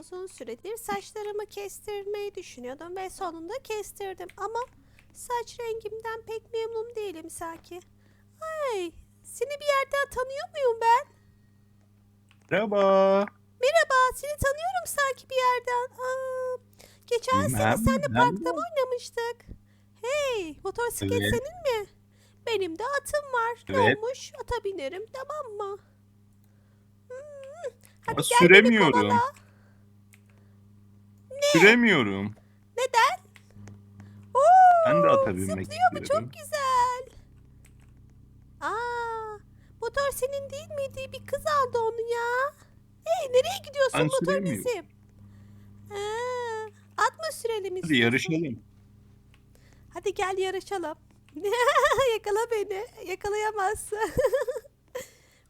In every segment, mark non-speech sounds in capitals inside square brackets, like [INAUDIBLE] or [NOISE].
Uzun süredir saçlarımı kestirmeyi düşünüyordum ve sonunda kestirdim ama saç rengimden pek memnun değilim sanki. Ay, seni bir yerden tanıyor muyum ben? Merhaba. Merhaba, seni tanıyorum sanki bir yerden. Aa, geçen sene Bilmem, seninle bilmem. parkta mı oynamıştık? Hey, motosiklet Evet. senin mi? Benim de atım var. Ne Evet. olmuş? Ata binerim, tamam mı? Hmm, Hadi Ama gel beni süremiyorum. kovala. Süremiyorum. Neden? Oo, Ben de ata binmek Zıplıyor mu? istiyorum. Çok güzel. Aa, motor senin değil miydi? Bir kız aldı onu ya. Hey, nereye gidiyorsun? Ben motor süremiyorum. bizim. Aa, at mı sürelim Hadi istiyorsun? yarışalım. Hadi gel yarışalım. [LAUGHS] yakala beni. Yakalayamazsın. [LAUGHS]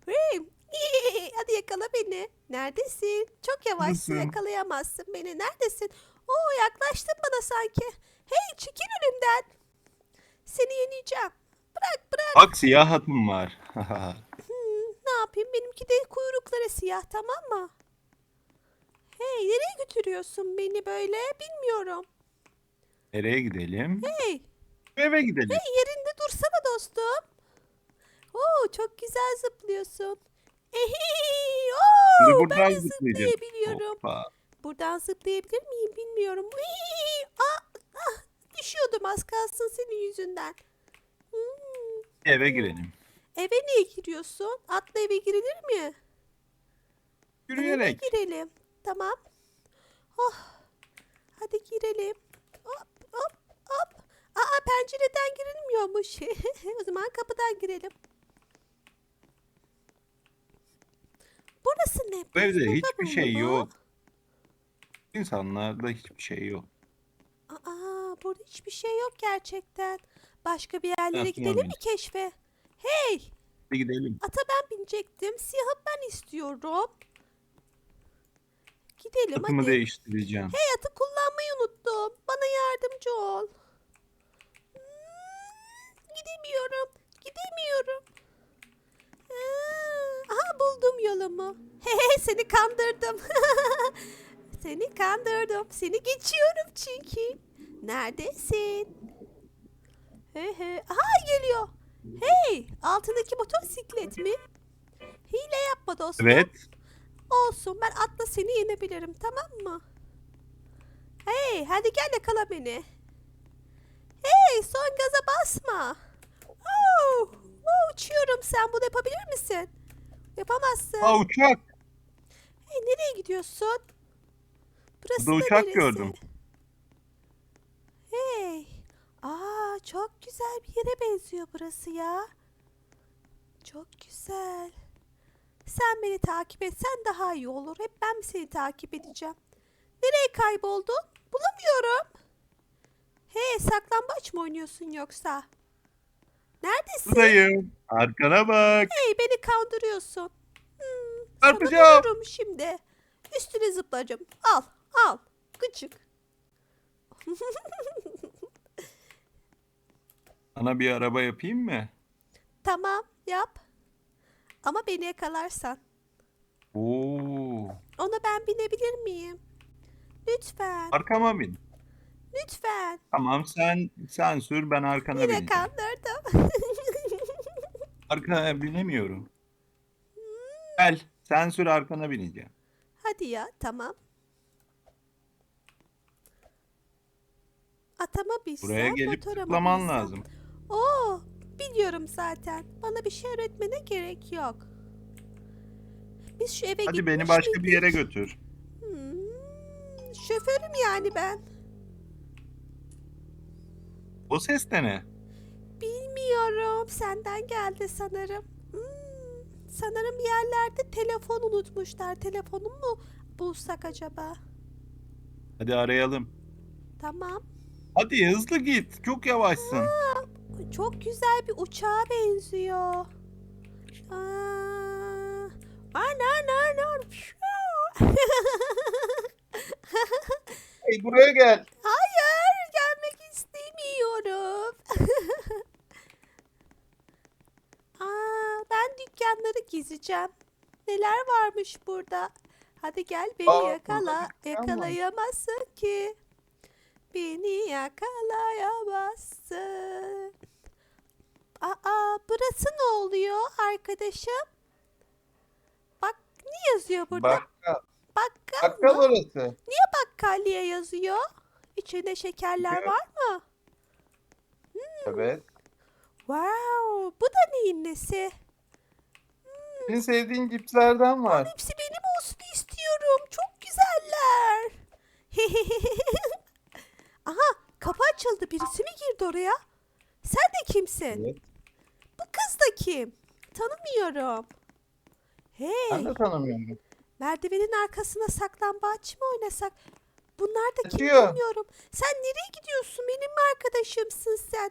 Hey, [LAUGHS] Hadi yakala beni. Neredesin? Çok yavaşsın. Yakalayamazsın beni. Neredesin? Oo yaklaştın bana sanki. Hey çekil önümden. Seni yeneceğim. Bırak bırak. Bak siyah atım var. [LAUGHS] Hmm, ne yapayım? Benimki de kuyrukları siyah tamam mı? Hey nereye götürüyorsun beni böyle? Bilmiyorum. Nereye gidelim? Hey Eve gidelim. Hey yerinde dursana dostum. Oo çok güzel zıplıyorsun. Ehi, Şimdi buradan ben de zıplayacağım. zıplayabiliyorum. Hoppa. Buradan zıplayabilir miyim bilmiyorum. Uy, ah, ah, düşüyordum az kalsın senin yüzünden. Hmm, Eve girelim. eve niye giriyorsun? Atla eve girilir mi? Eve Yürüyerek. girelim. Tamam. Oh. Hadi girelim. Hop hop hop. Aa pencereden girilmiyormuş. [LAUGHS] o zaman kapıdan girelim. Burası ne? Bu evde Burada hiçbir mı şey bu? yok. İnsanlarda hiçbir şey yok. Aa burada hiçbir şey yok gerçekten. Başka bir yerlere Aslında gidelim mi keşfe? Hey! Hadi gidelim. Ata ben binecektim. Siyahı ben istiyorum. Gidelim Atımı hadi. değiştireceğim. Hey atı kullanmayı unuttum. Bana yardımcı ol. Hmm, gidemiyorum. Gidemiyorum. Buldum yolumu. Hey seni kandırdım. [LAUGHS] seni kandırdım. Seni geçiyorum çünkü. Neredesin? He he. Aha geliyor. Hey altındaki motosiklet mi? Hile yapma dostum. Evet. Olsun ben atla seni yenebilirim tamam mı? Hey hadi gel yakala beni. Hey son gaza basma. Oo, oo, uçuyorum sen bunu yapabilir misin? Yapamazsın. Aa uçak. Hey nereye gidiyorsun? Burası Burada da uçak neresi? gördüm. Hey. Aa çok güzel bir yere benziyor burası ya. Çok güzel. Sen beni takip etsen daha iyi olur. Hep ben seni takip edeceğim? Nereye kayboldun? Bulamıyorum. Hey saklambaç mı oynuyorsun yoksa? Neredesin? Buradayım. Arkana bak. Hey beni kandırıyorsun. Hmm, sana Çarpacağım. vururum şimdi. Üstüne zıplayacağım. Al al. Gıcık. [LAUGHS] Sana bir araba yapayım mı? Tamam yap. Ama beni yakalarsan. Oo. Ona ben binebilir miyim? Lütfen. Arkama bin. Lütfen. Tamam sen sen sür ben arkana Yine bineceğim. kandırdım. [LAUGHS] Arkana binemiyorum. Gel sen sür arkana bineceğim. Hadi ya tamam. Atama bilsem, Buraya gelip motora mı tıklaman binsem? lazım. Oo, biliyorum zaten. Bana bir şey öğretmene gerek yok. Biz şu eve Hadi beni gitmiş başka bir miydik? yere götür. Hmm, şoförüm yani ben. O ses de ne? Bilmiyorum. Senden geldi sanırım. Hmm, sanırım bir yerlerde telefon unutmuşlar. Telefonumu mu bulsak acaba? Hadi arayalım. Tamam. Hadi hızlı git. Çok yavaşsın. Çok güzel bir uçağa benziyor. Aa, ana ana ana. Hey buraya gel. Hayır, gelmek istemiyorum. [LAUGHS] Aa, ben dükkanları gezeceğim. Neler varmış burada? Hadi gel beni Aa, yakala. tren var. Yakalayamazsın ki. Beni yakalayamazsın. Aa, burası ne oluyor arkadaşım? Bak ne yazıyor burada? Bakkal. Bakkal Bakkal mı? orası. Bakkalya yazıyor. İçinde şekerler Evet. var mı? Evet. Wow, bu da neyin nesi? Senin sevdiğin cipslerden var. Hepsi benim olsun istiyorum. Çok güzeller. [LAUGHS] Aha, kapı açıldı. Birisi mi girdi oraya? Sen de kimsin? Evet. Bu kız da kim? Tanımıyorum. Hey, Ben de tanımıyorum. merdivenin arkasına saklambaç mı oynasak? Bunlar da kim Kaçıyor. bilmiyorum. Sen nereye gidiyorsun? Benim mi arkadaşımsın sen?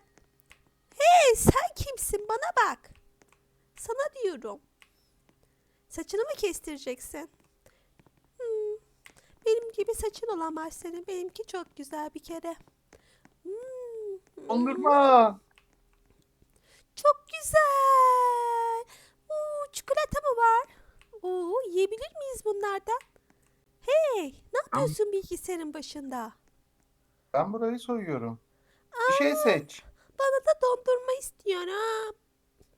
Hey, sen kimsin? Bana bak. Sana diyorum. Saçını mı kestireceksin? Hmm, Benim gibi saçın olamaz senin. Benimki çok güzel bir kere. Hmm, Dondurma. Çok güzel. Oo, çikolata mı var? Oo, yiyebilir miyiz bunlardan? Hey, ne yapıyorsun bilgisayarın başında? Ben burayı soyuyorum. Bir şey seç. Bana da dondurma istiyorum.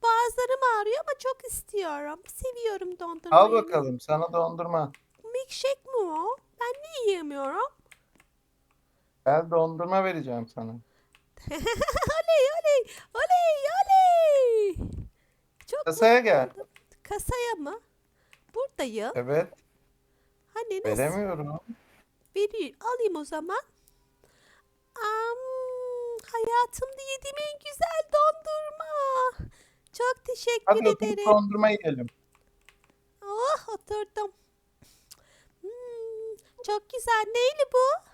Boğazlarım ağrıyor ama çok istiyorum. Seviyorum dondurmayı. Al bakalım sana dondurma. Milkshake mi o? Ben niye yiyemiyorum? Gel dondurma vereceğim sana. [LAUGHS] oley oley oley oley. Çok Kasaya gel. oldum. Kasaya mı? Buradayım. Evet. Hani nasıl? Veremiyorum. Vereyim. Alayım o zaman. Am, hayatımda yediğim en güzel dondurma. Çok teşekkür Hadi ederim. dondurma yiyelim. Oh oturdum. Hmm, çok güzel. Neyli bu?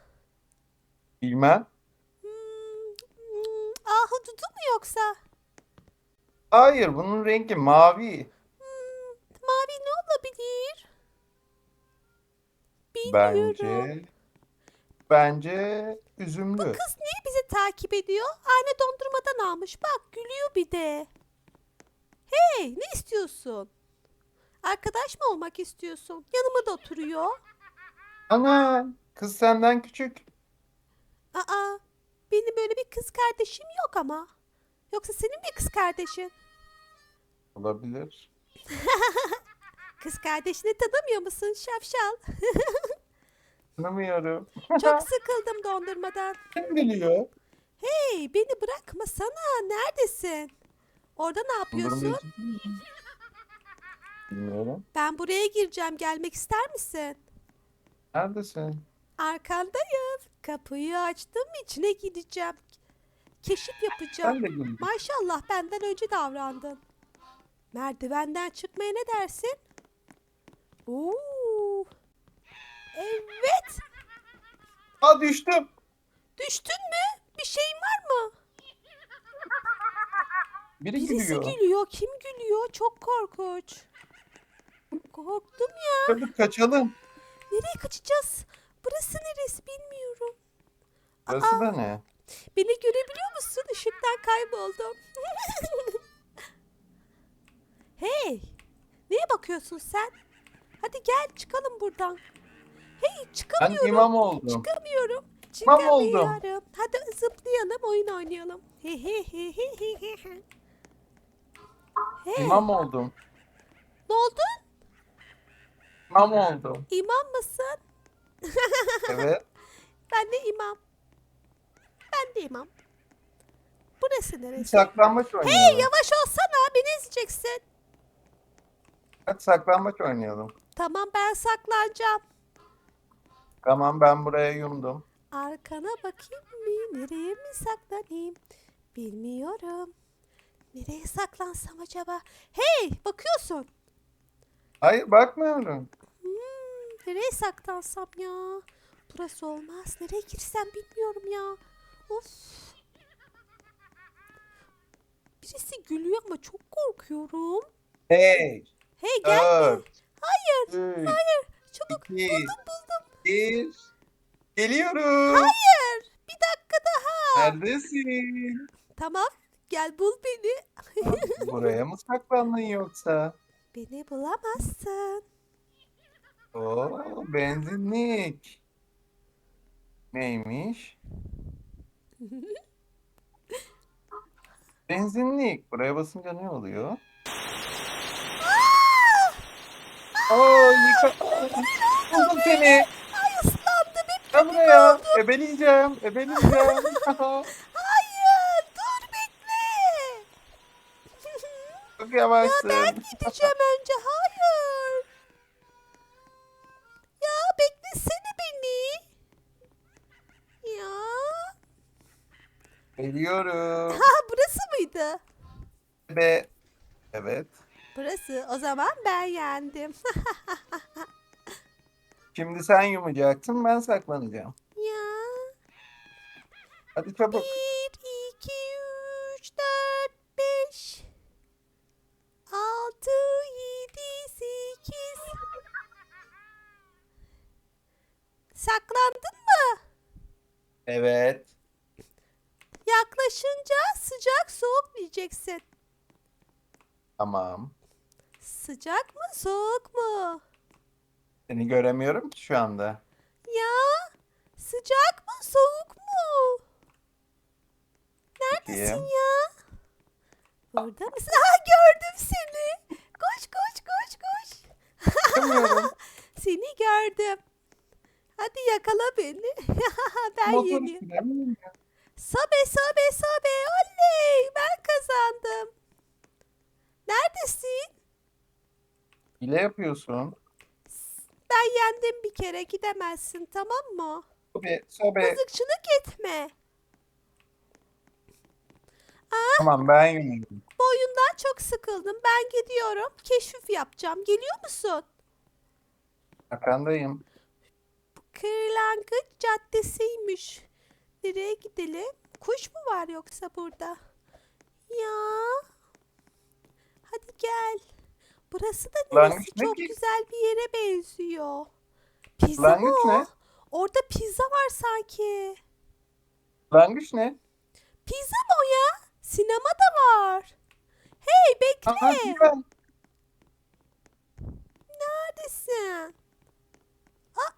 Bilmem. Hmm, hmm, ahududu mu yoksa? Hayır bunun rengi mavi. Hmm, mavi ne olabilir? Bilmiyorum. Bence. Bence üzümlü. Kız niye bizi takip ediyor? Aynı dondurmadan almış. Bak gülüyor bir de. Hey ne istiyorsun? Arkadaş mı olmak istiyorsun? Yanıma da oturuyor. Ana kız senden küçük. Aa benim böyle bir kız kardeşim yok ama. Yoksa senin bir kız kardeşin. Olabilir. [LAUGHS] Kız kardeşini tanımıyor musun şapşal? [LAUGHS] Tanımıyorum. Çok [LAUGHS] sıkıldım dondurmadan. Kim biliyor? Hey beni bırakmasana. Neredesin? Orada ne yapıyorsun? Dondurma için- Bilmiyorum. Ben buraya gireceğim. Gelmek ister misin? Neredesin? Arkandayım. Kapıyı açtım. içine gideceğim. Keşif yapacağım. Sen de. Maşallah benden önce davrandın. Merdivenden çıkmaya ne dersin? Oo. Evet. Aa düştüm. Düştün mü? Bir şeyin var mı? Biri Birisi gülüyor. gülüyor. Kim gülüyor? Çok korkunç. Korktum ya. Çabuk kaçalım. Nereye kaçacağız? Burası neresi bilmiyorum. Burası da ne? Beni görebiliyor musun? Işıktan kayboldum. [LAUGHS] hey! Neye bakıyorsun sen? Hadi gel çıkalım buradan. Hey Ben çıkamıyorum. imam oldum. Çıkamıyorum. İmam oldum. Çıkamıyorum. Hadi zıplayalım oyun oynayalım. He he he he he he he. Hey, İmam oldum. ne oldu? İmam oldum. İmam mısın? [LAUGHS] Evet. Ben de imam. Ben de imam. Burası neresi? Saklambaç Hey oynayalım. yavaş olsana beni ezeceksin. Hadi saklambaç oynayalım. Tamam ben saklanacağım. Tamam ben buraya yumdum. Arkana bakayım mı? Nereye mi saklanayım? Bilmiyorum. Nereye saklansam acaba? Hey bakıyorsun. Hayır bakmıyorum. Hmm, nereye saklansam ya? Burası olmaz. Nereye girsem bilmiyorum ya. Of. Birisi gülüyor ama çok korkuyorum. Hey. Hey gelme. Dört. Hayır. Üç. Hayır. Çabuk. iki, Buldum buldum. Bir. Geliyorum. Hayır. Bir dakika daha. Neredesin? Tamam. Gel bul beni. Buraya mı saklandın yoksa? Beni bulamazsın. Oo, benzinlik. Neymiş? [LAUGHS] Benzinlik. Buraya basınca ne oluyor? Oo, yıka... Buldum seni. Gel buraya. Ebeleyeceğim. Ebeleyeceğim. [LAUGHS] Hayır dur bekle. [LAUGHS] Çok yavaşsın. Ben gideceğim önce. Hayır. Ya beklesene beni. Ya. Geliyorum. Ha burası mıydı? Be. Evet. Burası. O zaman ben yendim. [LAUGHS] Şimdi sen yumacaksın, ben saklanacağım. ya. Hadi çabuk. Bir, iki, üç, dört, beş. Altı, yedi, sekiz. Saklandın mı? Evet. Yaklaşınca sıcak soğuk diyeceksin. Tamam. Sıcak mı soğuk mu? Seni göremiyorum ki şu anda. Ya sıcak mı soğuk mu? Neredesin Bakayım. ya? Burada mısın? Aa gördüm seni. Koş koş koş koş. Göremiyorum. [LAUGHS] Seni gördüm. Hadi yakala beni. [LAUGHS] ben Motor yeniyim. süremiyorum. Sobe sobe sobe. Oley ben kazandım. Neredesin? Hile yapıyorsun. Ben yendim bir kere gidemezsin tamam mı? Sobe, sobe. Mızıkçılık etme. Tamam ben yumuyorum. Bu oyundan çok sıkıldım. Ben gidiyorum. Keşif yapacağım. Geliyor musun? Arkandayım. Kırlangıç Caddesi'ymiş. Nereye gidelim? Kuş mu var yoksa burada? Ya. Hadi gel. Burası da neresi? ne Çok ki? güzel bir yere benziyor. Pizza mı o? ne? Orada pizza var sanki. Langıç ne? Pizza mı o ya? Sinema da var. Hey bekle. Aha, güven. Neredesin? Aa,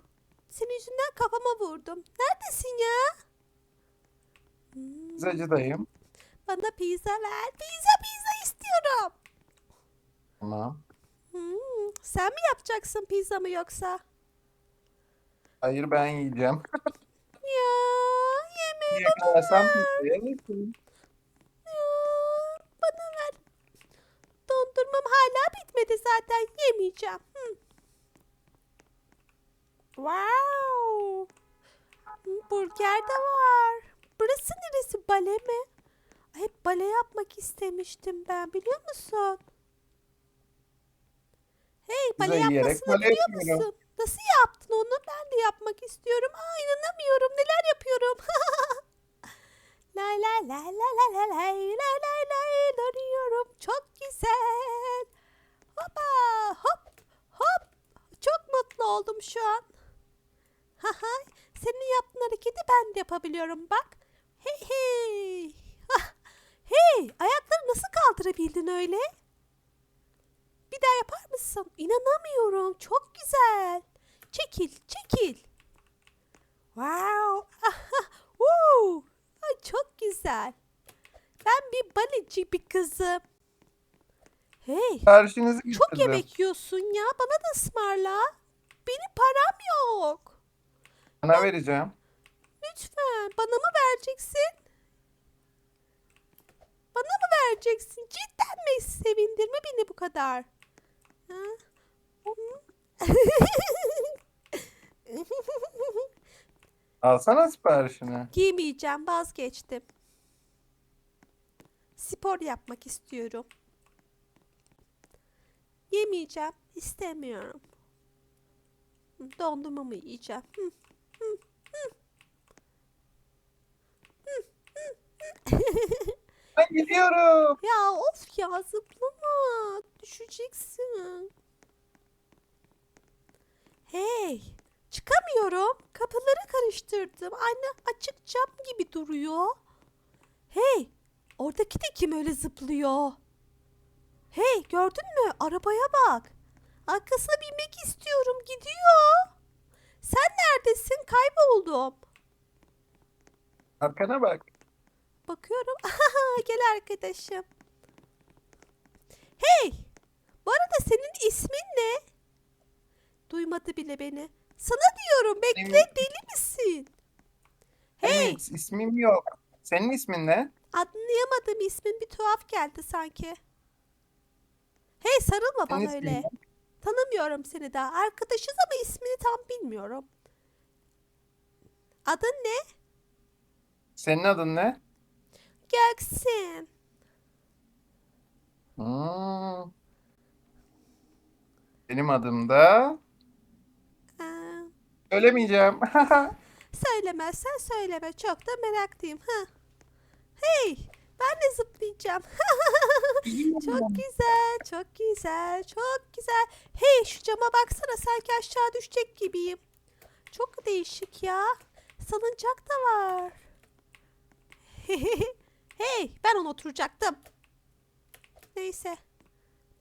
senin yüzünden kafama vurdum. Neredesin ya? Hmm, Pizzacıdayım. bana pizza ver. Pizza pizza istiyorum. Tamam. Hmm, sen mi yapacaksın pizzamı yoksa? Hayır ben yiyeceğim. [LAUGHS] Ya yemeğimi Yakalarsam ver. pizzaya bakayım. Ya, bana ver. Dondurmam hala bitmedi zaten. Yemeyeceğim. Hmm. Wow. Hmm, Burger de var. Burası neresi? Bale mi? Hep bale yapmak istemiştim ben biliyor musun? Hey yiyerek yapmasını bale biliyor musun? Nasıl yaptın onu? Ben de yapmak istiyorum. Aa inanamıyorum. Neler yapıyorum? [LAUGHS] Lay lay lay lay lay lay lay lay lay lay dönüyorum. Çok güzel. Hoppa hop hop. Çok mutlu oldum şu an. Haha, senin yaptığın hareketi ben de yapabiliyorum bak. Hey hey. [LAUGHS] Hey, ayakları nasıl kaldırabildin öyle? Daha yapar mısın? İnanamıyorum. Çok güzel. Çekil, çekil. Wow. [LAUGHS] Woo. Ay çok güzel. Ben bir baleci bir kızım. Hey, Karşınızı çok getirdim. yemek yiyorsun ya. Bana da ısmarla. Benim param yok. Sana vereceğim. Lütfen bana mı vereceksin? Bana mı vereceksin? Cidden mi? Sevindirme beni bu kadar. Alsana siparişini. Giymeyeceğim vazgeçtim. Spor yapmak istiyorum. Yemeyeceğim istemiyorum. Dondurma mı yiyeceğim? Hı, hı, hı. Hı, hı, hı. [LAUGHS] Ben gidiyorum. Ya of ya zıplama. Düşeceksin. Hey. Çıkamıyorum. Kapıları karıştırdım. Anne açık cam gibi duruyor. Hey. Oradaki de kim öyle zıplıyor? Hey gördün mü? Arabaya bak. Arkasına binmek istiyorum. Gidiyor. Sen neredesin? Kayboldum. Arkana bak. Bakıyorum. [LAUGHS] Gel arkadaşım. Hey! Bu arada senin ismin ne? Duymadı bile beni. Sana diyorum bekle Benim- deli misin? Hey! Evet, ismim yok. Senin ismin ne? Anlayamadım ismin bir tuhaf geldi sanki. Hey sarılma Senin bana ismin öyle. ne? Tanımıyorum seni daha. Arkadaşız ama ismini tam bilmiyorum. Adın ne? Senin adın ne? Göksin. Hmm. Benim adım da Ee, söylemeyeceğim. [LAUGHS] söylemezsen söyleme. Çok da meraklıyım. Ha. Hey, ben de zıplayacağım. [LAUGHS] çok güzel, çok güzel, çok güzel. Hey, şu cama baksana sanki aşağı düşecek gibiyim. Çok değişik ya. Salıncak da var. [LAUGHS] hey, ben ona oturacaktım. Neyse.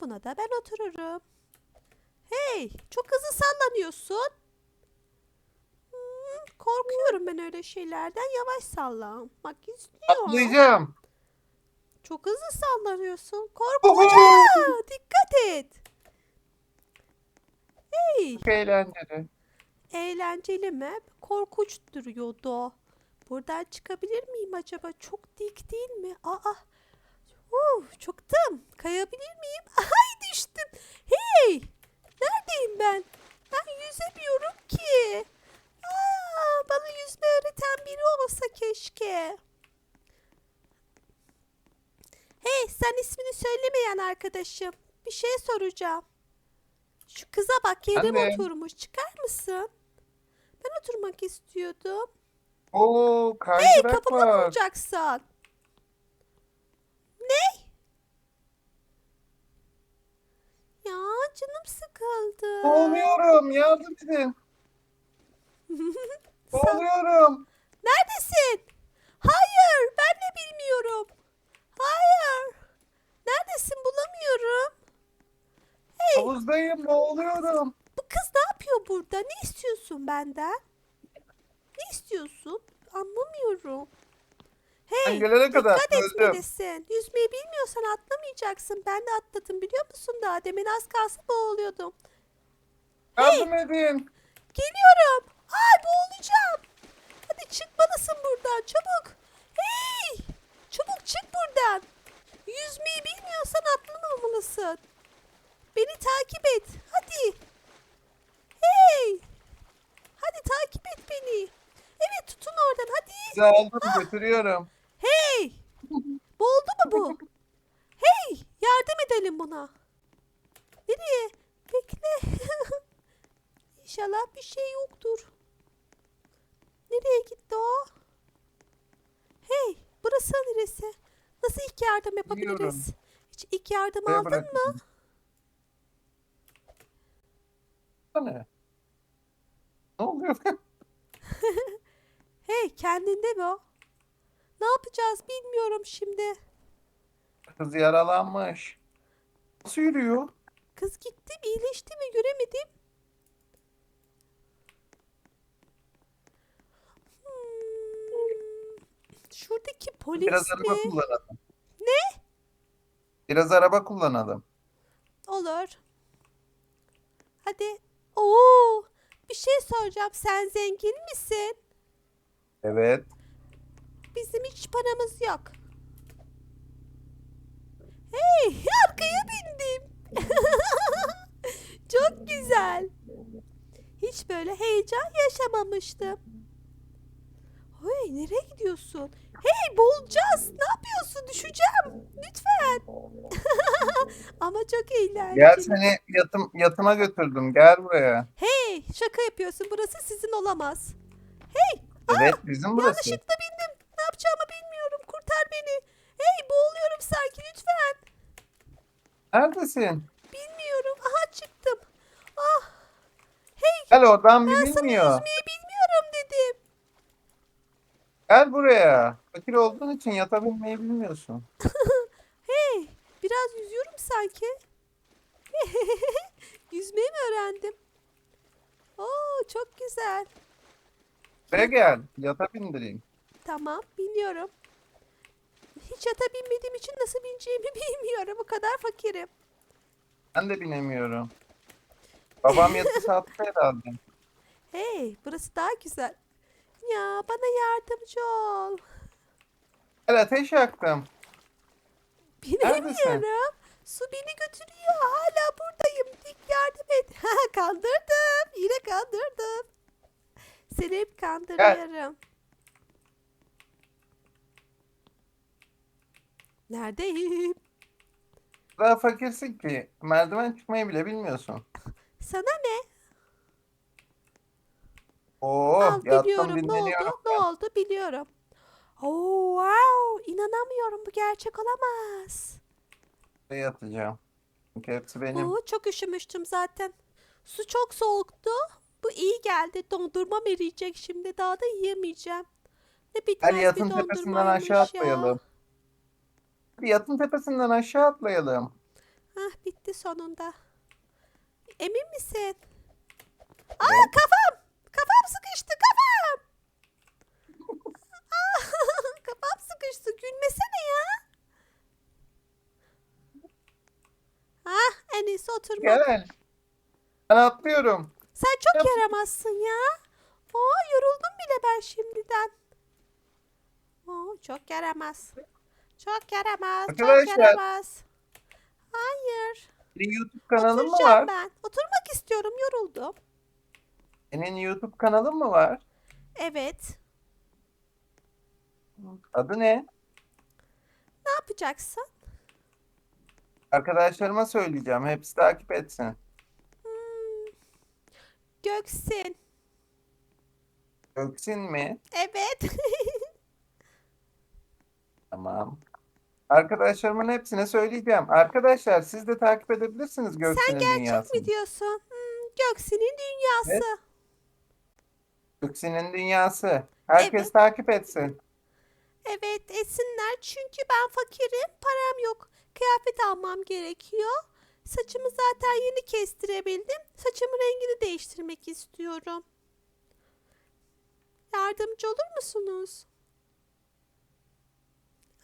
Buna da ben otururum. Hey, çok hızlı sallanıyorsun. Hmm, korkuyorum ben öyle şeylerden. Yavaş sallanmak istiyorum. Atlayacağım. Çok hızlı sallanıyorsun. Korkacağım. Dikkat et. Hey, Çok eğlenceli. eğlenceli mi? Korkunç duruyordu. Buradan çıkabilir miyim acaba? Çok dik değil mi? Aa. Uf, çıktım. Kayabilir miyim? [LAUGHS] Ay düştüm. Hey! Neredeyim ben? Ben yüzemiyorum ki. Aa, bana yüzme öğreten biri olsa keşke. Hey sen ismini söylemeyen arkadaşım. Bir şey soracağım. Şu kıza bak Anne. oturmuş. Çıkar mısın? Ben oturmak istiyordum. Oo, Hey kaydırak kafama var. vuracaksın. Ne? Ya canım sıkıldı. Boğuluyorum. Yardım edin. [LAUGHS] Sen- Boğuluyorum. Neredesin? Hayır, ben de bilmiyorum. Hayır. Neredesin bulamıyorum. Hey, Havuzdayım. Boğuluyorum. bu kız ne yapıyor burada? Ne istiyorsun benden? Ne istiyorsun? Anlamıyorum. Hey, Ben gelene kadar dikkat öldüm. etmelisin. Yüzmeyi bilmiyorsan atlamayacaksın. Ben de atladım biliyor musun daha? Demin az kalsın boğuluyordum. Yardım edin. Geliyorum. Ay boğulacağım. Hadi çıkmalısın buradan çabuk. Hey! Çabuk çık buradan. Yüzmeyi bilmiyorsan atlamamalısın. Beni takip et. Hadi. Hey! Hadi takip et beni. Evet tutun oradan hadi. Sizi aldım götürüyorum. Hey! [LAUGHS] Boğuldu mu bu? Hey! Yardım edelim buna. Nereye? Bekle. [LAUGHS] İnşallah bir şey yoktur. Nereye gitti o? Hey! Burası neresi? Nasıl ilk yardım yapabiliriz? Biliyorum. Hiç ilk yardım Buraya aldın mı? bırakın. Ne? Ne oluyor? [LAUGHS] Hey kendinde mi o? Ne yapacağız bilmiyorum şimdi. Kız yaralanmış. Nasıl yürüyor? Kız gitti mi iyileşti mi göremedim. Hmm, Şuradaki polis Biraz araba mi? kullanalım. Ne? Biraz araba kullanalım. Olur. Hadi. Oo, bir şey soracağım. Sen zengin misin? Evet. Bizim hiç paramız yok. Hey, arkaya bindim. [LAUGHS] Çok güzel. Hiç böyle heyecan yaşamamıştım. Hey, nereye gidiyorsun? Hey, boğulacağız. Ne yapıyorsun? Düşeceğim. Lütfen. [LAUGHS] Ama çok eğlenceli. Gel seni yatım, yatıma götürdüm. Gel buraya. Hey, şaka yapıyorsun. Burası sizin olamaz. Hey, Evet bizim burası. yanlışlıkla bindim. Ne yapacağımı bilmiyorum. Kurtar beni. Hey, boğuluyorum sanki. Lütfen. Neredesin? Bilmiyorum. Aha çıktım. Ah. Hey, Gel oradan ben sana yüzmeyi bilmiyorum dedim. Gel buraya. Fakir olduğun için yatabilmeyi bilmiyorsun. [LAUGHS] Hey, biraz yüzüyorum sanki. [LAUGHS] Yüzmeyi mi öğrendim? Oo çok güzel. Buraya gel. Yata bindireyim. Tamam biniyorum. Hiç ata binmediğim için nasıl bineceğimi [LAUGHS] bilmiyorum. O kadar fakirim. Ben de binemiyorum. Babam yatı sattı herhalde. [LAUGHS] Hey burası daha güzel. Ya bana yardımcı ol. Gel ateş yaktım. Binemiyorum. Su beni götürüyor. Hala buradayım. Dik yardım et. [LAUGHS] Kandırdım. Yine kandırdım. Seni hep kandırıyorum. Neredeyim? Daha fakirsin ki. Merdiven çıkmayı bile bilmiyorsun. Sana ne? Oo, Al yattım biliyorum. Ne dinleniyorum. oldu? Ne oldu? Biliyorum. Oo, wow. İnanamıyorum. Bu gerçek olamaz. Buraya yatacağım. Çünkü hepsi benim. Oo, çok üşümüştüm zaten. Su çok soğuktu. Bu iyi geldi. Dondurmam eriyecek şimdi. Daha da yiyemeyeceğim. Ne bitmez Hadi bir yatın tepesinden dondurmaymış aşağı ya. atlayalım. Hadi yatın tepesinden aşağı atlayalım. Hah bitti sonunda. Emin misin? Aa kafam! Kafam sıkıştı kafam! Aa, [LAUGHS] [LAUGHS] kafam sıkıştı. Gülmesene ya. Ah en iyisi oturmak. Gel. Ben atlıyorum. Sen çok Yap. yaramazsın ya. Oo yoruldum bile ben şimdiden. Oo çok yaramaz. Çok yaramaz. Çok Arkadaşlar. yaramaz. Hayır. Senin YouTube kanalın mı Oturacağım var? ben. Oturmak istiyorum. Yoruldum. Senin YouTube kanalın mı var? Evet. Adı ne? Ne yapacaksın? Arkadaşlarıma söyleyeceğim. Hepsi takip etsin. Göksin. Göksin mi? Evet. [LAUGHS] Tamam. Arkadaşlarımın hepsine söyleyeceğim. Arkadaşlar siz de takip edebilirsiniz Sen Göksin'in gerçek dünyasını. mi diyorsun? Hmm, Göksin'in dünyası. Göksin'in dünyası. Herkes Evet. takip etsin. Evet etsinler çünkü ben fakirim param yok. Kıyafet almam gerekiyor. Saçımı zaten yeni kestirebildim. Saçımın rengini değiştirmek istiyorum. Yardımcı olur musunuz?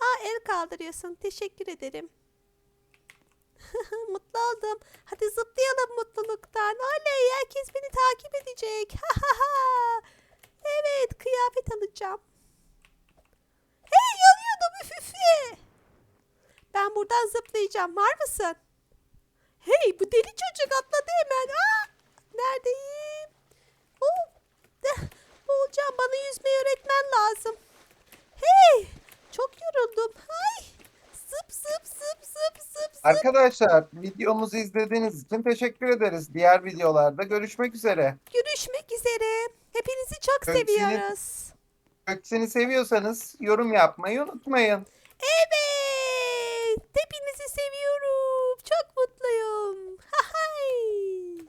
Aa el kaldırıyorsun. Teşekkür ederim. [LAUGHS] Mutlu oldum. Hadi zıplayalım mutluluktan. Oley herkes beni takip edecek. [LAUGHS] evet kıyafet alacağım. Hey yanıyordum üf üf, üf. Ben buradan zıplayacağım. Var mısın? Hey bu deli çocuk atladı hemen. Aa, neredeyim? Oh, boğulacağım. Bana yüzmeyi öğretmen lazım. Hey çok yoruldum. Ay zıp zıp zıp zıp zıp zıp. Arkadaşlar videomuzu izlediğiniz için teşekkür ederiz. Diğer videolarda görüşmek üzere. Görüşmek üzere. Hepinizi çok Göksin'in- seviyoruz. Göksin'i seviyorsanız yorum yapmayı unutmayın. Evet. Hepinizi seviyorum. Çok mutluyum. Ha hay.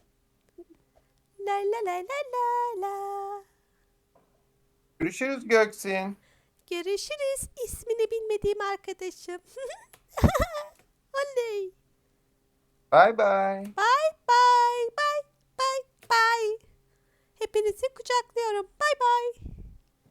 La la la la la. Görüşürüz Göksin. Görüşürüz. İsmini bilmediğim arkadaşım. [LAUGHS] Oley. Bye bye. Bye bye. Bye bye bye. Hepinizi kucaklıyorum. Bye bye.